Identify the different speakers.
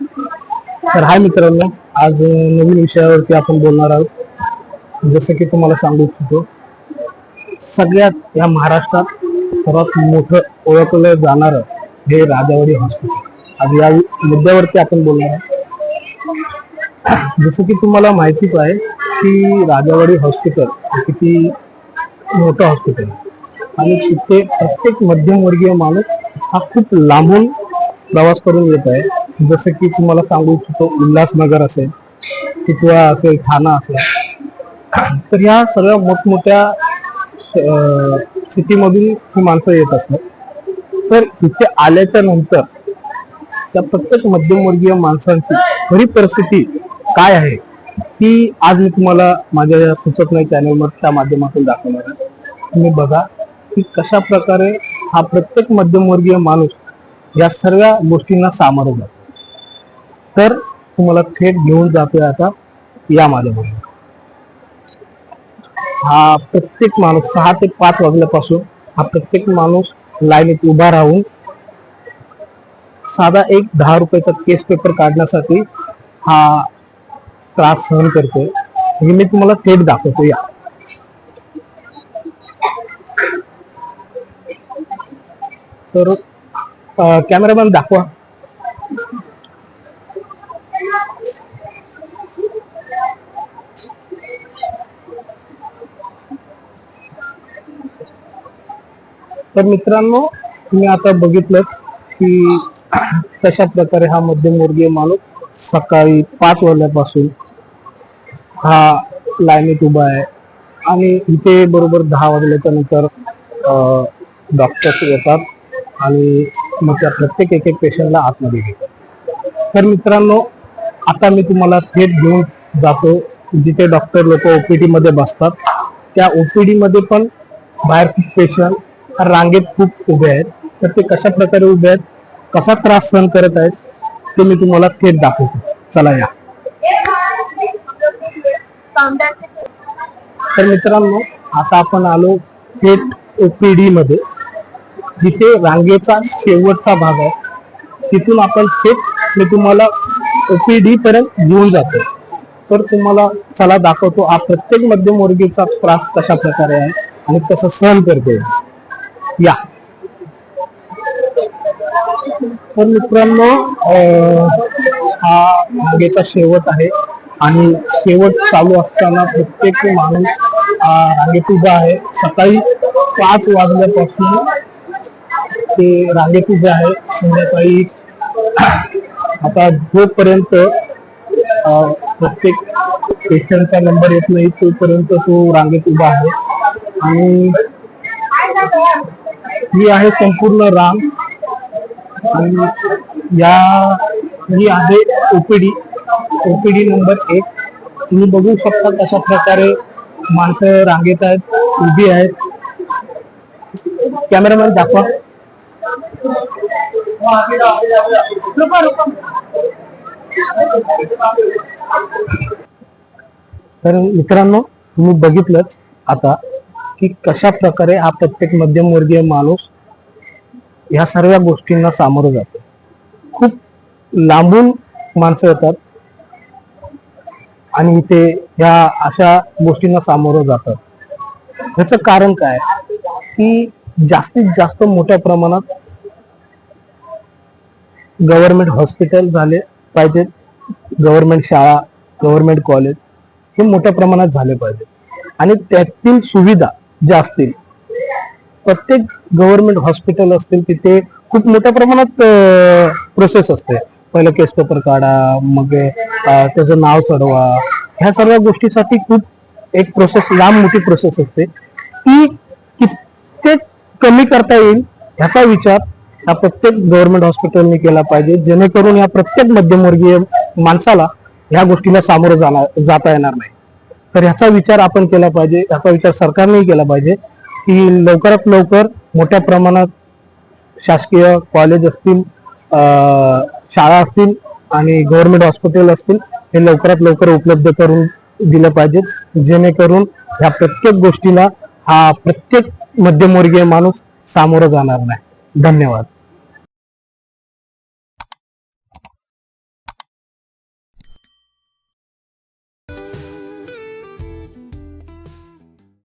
Speaker 1: तर हाय मित्रांनो आज नवीन विषयावरती आपण बोलणार आहोत. जसं की तुम्हाला सांगू इच्छितो सगळ्यात या महाराष्ट्रात सर्वात मोठं ओळखलं जाणारं हे राजावाडी हॉस्पिटल आज या मुद्द्यावरती आपण बोलणार आहोत. जसं की तुम्हाला माहितीच आहे की राजावाडी हॉस्पिटल किती मोठं हॉस्पिटल आहे. आणि तिथे प्रत्येक मध्यमवर्गीय माणूस हा खूप लांबून प्रवास करून येत आहे. जसं की तुम्हाला सांगू इच्छितो उल्हासनगर असेल किंवा असेल ठाणा असेल तर ह्या सगळ्या मोठमोठ्या सिटीमधून ही माणसं येत असतात. तर इथे आल्याच्यानंतर त्या प्रत्येक मध्यमवर्गीय माणसांची खरी परिस्थिती काय आहे ती आज मी तुम्हाला माझ्या या सुचत नाही चॅनलच्या माध्यमातून दाखवणार आहे. तुम्ही बघा की कशा प्रकारे हा प्रत्येक मध्यमवर्गीय माणूस या सर्व गोष्टींना सामोरं जातो. तर तुम्हाला थेट घेऊन जातोय आता या माझ्याबरोबर हा प्रत्येक माणूस सहा ते पाच वाजल्यापासून हा प्रत्येक माणूस लाईनीत उभा राहून साधा एक दहा रुपयाचा केस पेपर काढण्यासाठी हा त्रास सहन करतोय. हे मी तुम्हाला थेट दाखवतो या. तर कॅमेरामॅन दाखवा. तर मित्रांनो तुम्ही आता बघितलंच की कशा प्रकारे हा मध्यमवर्गीय माणूस सकाळी पाच वाजल्यापासून हा लाईनीत उभा आहे. आणि इथे बरोबर दहा वाजल्याच्या नंतर डॉक्टर्स येतात आणि मग त्या प्रत्येक एक एक पेशंटला आतमध्ये घेतात. तर मित्रांनो आता मी तुम्हाला थेट घेऊन जातो. जिथे डॉक्टर लोक ओपीडी मध्ये बसतात त्या ओपीडी मध्ये पण बाहेर पेशंट रांगेत खूप उभे आहेत. तर ते कशा प्रकारे उभे आहेत कसा त्रास सहन करत आहेत ते मी तुम्हाला थेट दाखवतो. चला या. तर मित्रांनो आता आपण आलो थेट ओपीडी मध्ये जिथे रांगेचा शेवटचा भाग आहे. तिथून आपण थेट मी तुम्हाला ओपीडी पर्यंत घेऊन जातो. तर तुम्हाला चला दाखवतो हा प्रत्येक मध्यमवर्गीचा त्रास कशा प्रकारे आहे आणि कसं सहन करते या. तर मित्रांनो हा रांगेचा शेवट आहे आणि शेवट चालू असताना प्रत्येक माणूस रांगेत उभा आहे. सकाळी पाच वाजल्यापासून ते रांगेत उभे आहे. संध्याकाळी आता जोपर्यंत प्रत्येक पेशंटचा नंबर येत नाही तोपर्यंत तो रांगेत उभा आहे. आणि ही आहे संपूर्ण रांग आणि या ही आहे ओपीडी ओपीडी नंबर एक. तुम्ही बघू शकता कशा प्रकारे माणसं रांगेत आहेत उभी आहेत. कॅमेरामॅन दाखवा. तर मित्रांनो तुम्ही बघितलंच आता की कशा प्रकारे हा प्रत्येक मध्यमवर्गीय माणूस ह्या सर्व गोष्टींना सामोरं जातो. खूप लांबून माणसं येतात आणि इथे ह्या अशा गोष्टींना सामोरं जातात. ह्याचं कारण काय? की जास्तीत जास्त मोठ्या प्रमाणात गव्हर्नमेंट हॉस्पिटल झाले पाहिजेत गव्हर्नमेंट शाळा गव्हर्नमेंट कॉलेज हे मोठ्या प्रमाणात झाले पाहिजे आणि त्यातील सुविधा ज्या असतील. प्रत्येक गव्हर्नमेंट हॉस्पिटल असतील तिथे खूप मोठ्या प्रमाणात प्रोसेस असते. पहिलं केस पेपर काढा मग त्याचं नाव चढवा. ह्या सर्व गोष्टीसाठी खूप एक प्रोसेस लांब मोठी प्रोसेस असते. ती कित्येक कमी करता येईल ह्याचा विचार हा प्रत्येक गव्हर्नमेंट हॉस्पिटलने केला पाहिजे. जेणेकरून या प्रत्येक मध्यमवर्गीय माणसाला ह्या गोष्टीला सामोरं जाणार जाता येणार नाही. तर ह्याचा विचार आपण केला पाहिजे ह्याचा विचार सरकारनेही केला पाहिजे की लवकरात लवकर मोठ्या प्रमाणात शासकीय कॉलेज असतील शाळा असतील आणि गव्हर्नमेंट हॉस्पिटल असतील हे लवकरात लवकर उपलब्ध करून दिलं पाहिजेत जेणेकरून ह्या प्रत्येक गोष्टीला हा प्रत्येक मध्यमवर्गीय माणूस सामोरं जाणार नाही. धन्यवाद.